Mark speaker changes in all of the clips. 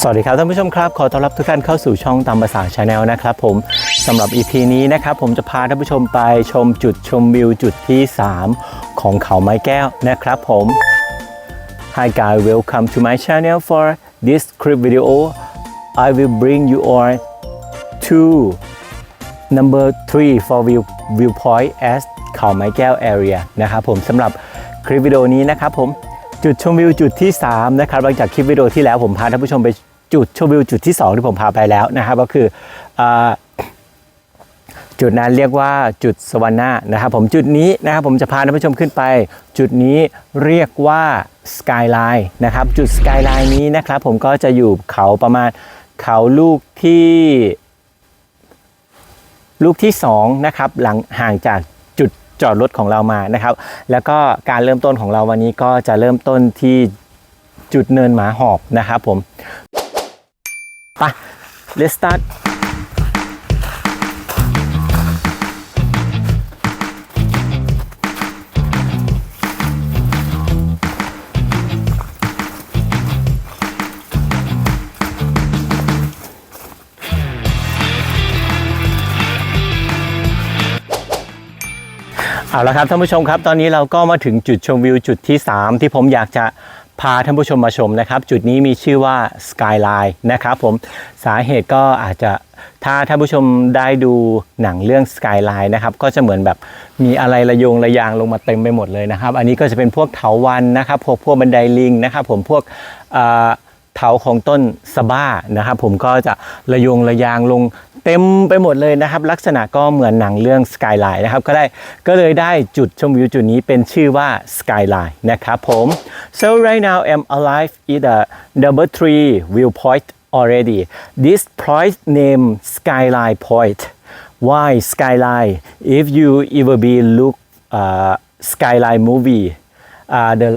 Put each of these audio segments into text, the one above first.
Speaker 1: สวัสดีครับท่านผู้ชมครับ ขอต้อนรับทุกท่านเข้าสู่ช่องตามภาษาชาแนลนะครับผมสำหรับ EP นี้นะครับผมจะพาท่านผู้ชมไปชมจุดชมวิวจุดที่ 3 ของเขาไม้แก้วนะครับผม Hi guys welcome to my channel for this clip video I will bring you on to number 3 for view viewpoint as เขาไม้แก้ว area นะครับผมสำหรับคลิปวิดีโอนี้นะครับผม จุดชมวิวจุดที่ 3 นะครับหลังจากคลิปวิดีโอที่แล้วผมพาท่านผู้ชมไปจุดชมวิวจุดที่ 2 ที่ผมพาไปแล้วนะครับก็คืออจุดนั้นเรียกว่าจุดสวรรค์นะครับผมจุดนี้นะครับผมจะพาท่านผู้ชมขึ้นไป จุดนี้เรียกว่าสกายไลน์นะครับจุดสกายไลน์นี้นะครับผมก็จะอยู่เขาประมาณเขาลูกที่ลูกที่2นะครับหลังห่างจาก จอดรถของเรามานะครับ แล้วก็การเริ่มต้นของเราวันนี้ก็จะเริ่มต้นที่จุดเนินหมาหอบนะครับผมไป let's start เอาละครับท่านผู้ชมครับตอนนี้เราก็มาถึงจุดชมวิวจุดที่ 3 ที่ผมอยากจะพาท่านผู้ชมมาชมนะครับ จุดนี้มีชื่อว่า Skyline นะครับผมสาเหตุก็อาจจะถ้าท่านผู้ชมได้ดูหนังเรื่อง Skyline นะครับก็จะเหมือนแบบมีอะไรระยงระยางลงมาเต็มไปหมดเลยนะครับ อันนี้ก็จะเป็นพวกเถาวันนะครับพวกพวกบันไดลิงนะครับผมพวกอ เถาของต้นสบ้านะครับ ผมก็จะระยงระยางลงเต็มไปหมดเลยนะครับ ลักษณะก็เหมือนหนังเรื่อง Skyline นะครับก็ได้ก็เลยได้จุดชมวิวจุดนี้เป็นชื่อว่า Skyline นะครับผม so right now I'm alive in the number three viewpoint already this point name Skyline Point why Skyline if you ever be look uh, Skyline movie uh, the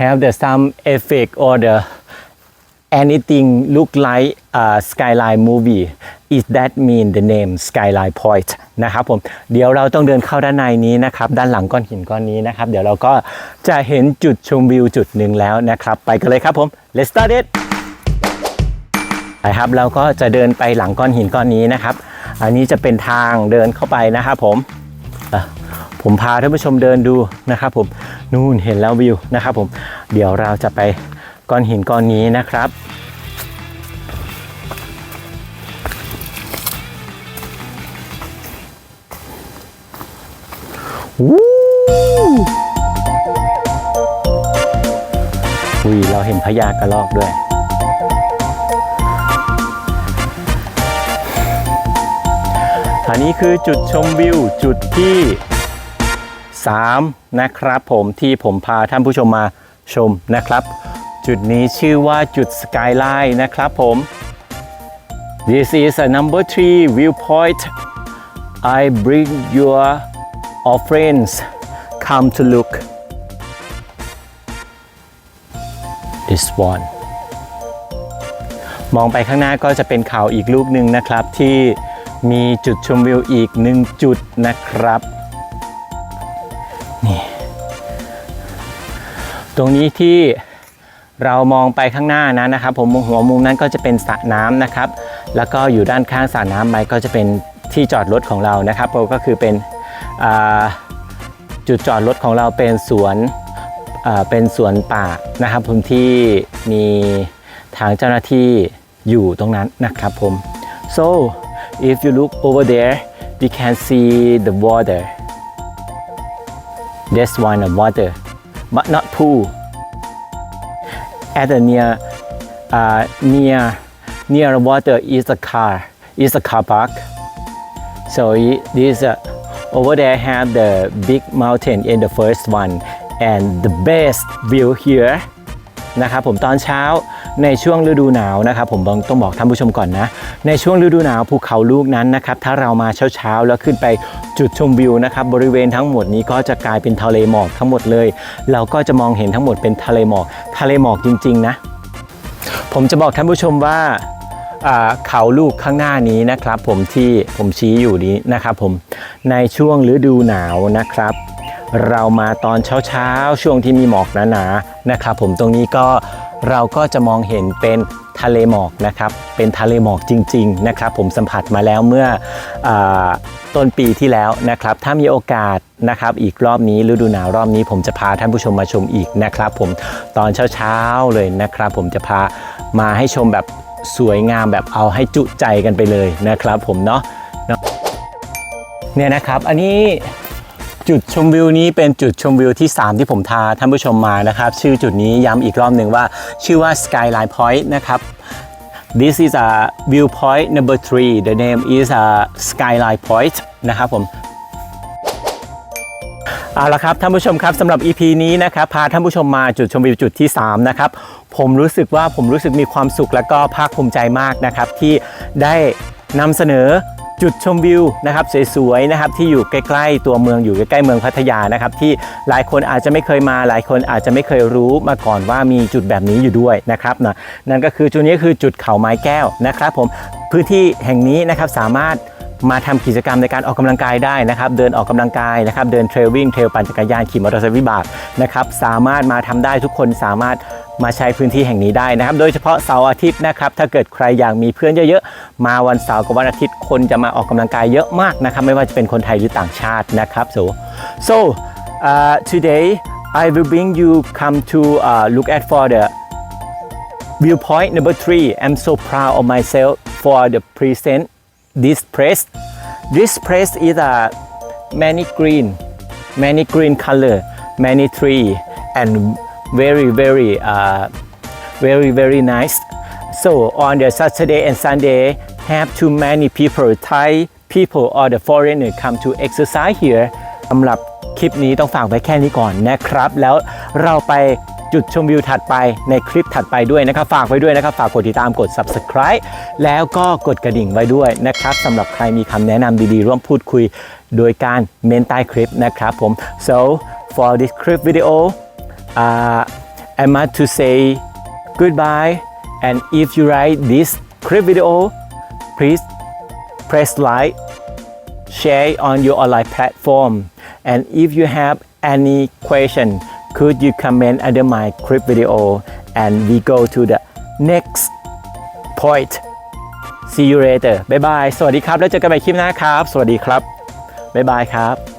Speaker 1: have the some effect or the anything look like a skyline movie is that mean the name skyline point นะครับผมเดี๋ยวเราต้องเดินเข้าด้านในนี้นะครับ ด้านหลังก้อนหินก้อนนี้นะครับ เดี๋ยวเราก็จะเห็นจุดชมวิวจุดหนึ่งแล้วนะครับ ไปกันเลยครับผม let's start it ไปครับเราก็จะเดินไปหลังก้อนหินก้อนนี้นะครับ อันนี้จะเป็นทางเดินเข้าไปนะครับผมผมพาท่านผู้ชมเดินดูนะครับผมนู่นเห็นแล้ววิวนะครับผมเดี๋ยวเราจะไป ก้อนหินก้อนนี้นะครับวู้อุ้ยเราเห็นพญากระรอกด้วยอันนี้คือจุดชมวิวจุดที่ 3 นะครับผมที่ผมพาท่านผู้ชมมาชมนะครับ จุดนี้ชื่อว่าจุดสกายไลน์นะครับผม This is a number three viewpoint I bring your all friends come to look this one มองไปข้างหน้าก็จะเป็นเขาอีกลูกหนึ่งนะครับ ที่มีจุดชมวิวอีกหนึ่งจุดนะครับนี่ตรงนี้ที่ เรามองไปข้างหน้านั้นนะครับ ผมหัวมุมนั้นก็จะเป็นสระน้ำนะครับ แล้วก็อยู่ด้านข้างสระน้ำไปก็จะเป็นที่จอดรถของเรานะครับก็คือเป็นจุดจอดรถของเราเป็นสวนเป็นสวนป่านะครับผมที่มีทางเจ้าหน้าที่อยู่ตรงนั้นนะครับผม so if you look over there we can see the water there's one of water but not pool at the near uh, near near the water is a car is a car park so i- this uh, over there have the big mountain in the first one and the best view here นะครับผมตอนเช้า ในช่วงฤดูหนาวนะครับ ผมต้องต้องบอกท่านผู้ชมก่อนนะ ในช่วงฤดูหนาวภูเขาลูกนั้นนะครับ ถ้าเรามาเช้าๆแล้วขึ้นไปจุดชมวิวนะครับ บริเวณทั้งหมดนี้ก็จะกลายเป็นทะเลหมอกทั้งหมดเลย เราก็จะมองเห็นทั้งหมดเป็นทะเลหมอก ทะเลหมอกจริง ๆ นะ ผมจะบอกท่านผู้ชมว่าเขาลูกข้างหน้านี้นะครับ ผมที่ผมชี้อยู่นี้นะครับ ผมในช่วงฤดูหนาวนะครับเรามาตอนเช้าๆ ช่วงที่มีหมอกหนาๆ นะครับผมตรงนี้ก็ เราก็จะมองเห็นเป็นทะเลหมอกนะครับเป็นทะเลหมอกจริงๆนะครับผมสัมผัสมาแล้วเมื่ออต้นปีที่แล้วนะครับถ้ามีโอกาสนะครับอีกรอบนี้ฤดูหนาวรอบนี้ ผมจะพาท่านผู้ชมมาชมอีกนะครับผมตอนเช้าๆเลยนะครับผมจะพามาให้ชมแบบสวยงามแบบเอาให้จุใจกันไปเลยนะครับผมเนาะเนี่ยนะครับอันนี้ จุดชมวิวนี้เป็นจุดชมวิวที่ 3 ที่ผมพาท่านผู้ชมมานะครับ ชื่อจุดนี้ย้ำอีกรอบหนึ่งว่า ชื่อว่า Skyline Point นะครับ This is a viewpoint number three the name is a Skyline Point นะครับผมเอาละครับท่านผู้ชมครับสำหรับ EP นี้นะครับพาท่านผู้ชมมาจุดชมวิวจุดที่ 3 นะครับ ผมรู้สึกว่าผมรู้สึกมีความสุขและก็ภาคภูมิใจมากนะครับ ที่ได้นำเสนอ จุดชมวิวนะครับสวยๆนะครับที่อยู่ใกล้ๆ ตัวเมืองอยู่ใกล้ๆเมืองพัทยานะครับที่หลายคนอาจจะไม่เคยมาหลายคนอาจจะไม่เคยรู้มาก่อนว่ามีจุดแบบนี้อยู่ด้วยนะครับนะนั่นก็คือจุดนี้คือจุดเขาไม้แก้วนะครับผมพื้นที่แห่งนี้นะครับสามารถ มาทำกิจกรรมในการออกกำลังกายได้นะครับ เดินออกกำลังกายนะครับ เดินเทรลวิ่งเทรลปั่นจักรยานขี่มอเตอร์ไซค์วิบากนะครับ สามารถมาทำได้ทุกคนสามารถมาใช้พื้นที่แห่งนี้ได้นะครับ โดยเฉพาะเสาร์อาทิตย์นะครับ ถ้าเกิดใครอยากมีเพื่อนเยอะๆ มาวันเสาร์กับวันอาทิตย์คนจะมาออกกำลังกายเยอะมากนะครับ ไม่ว่าจะเป็นคนไทยหรือต่างชาตินะครับ so so uh, today I will bring you come to uh, look at for the Viewpoint number three. I'm so proud of myself for the present this place. This place is a many green, many green color, many tree, and very very uh, very very nice. So on the Saturday and Sunday, have too many people, Thai people or the foreigner come to exercise here. สำหรับคลิปนี้ต้องฝากไว้แค่นี้ก่อนนะครับ แล้วเราไป จุดชมวิวถัดไปในคลิปถัดไปด้วยนะครับ ฝากไว้ด้วยนะครับ ฝากกดติดตามกด subscribe แล้วก็กดกระดิ่งไว้ด้วยนะครับสำหรับใครมีคำแนะนำดีๆ ร่วมพูดคุยโดยการเมนใต้คลิปนะครับผม so for this clip video uh, I want to say goodbye and if you like this clip video please press like share on your online platform. And if you have any question, could you comment under my clip video and we go to the next point. See you later. bye bye สวัสดีครับ แล้วเจอกันใหม่คลิปหน้าครับ สวัสดีครับบ๊ายบายครับ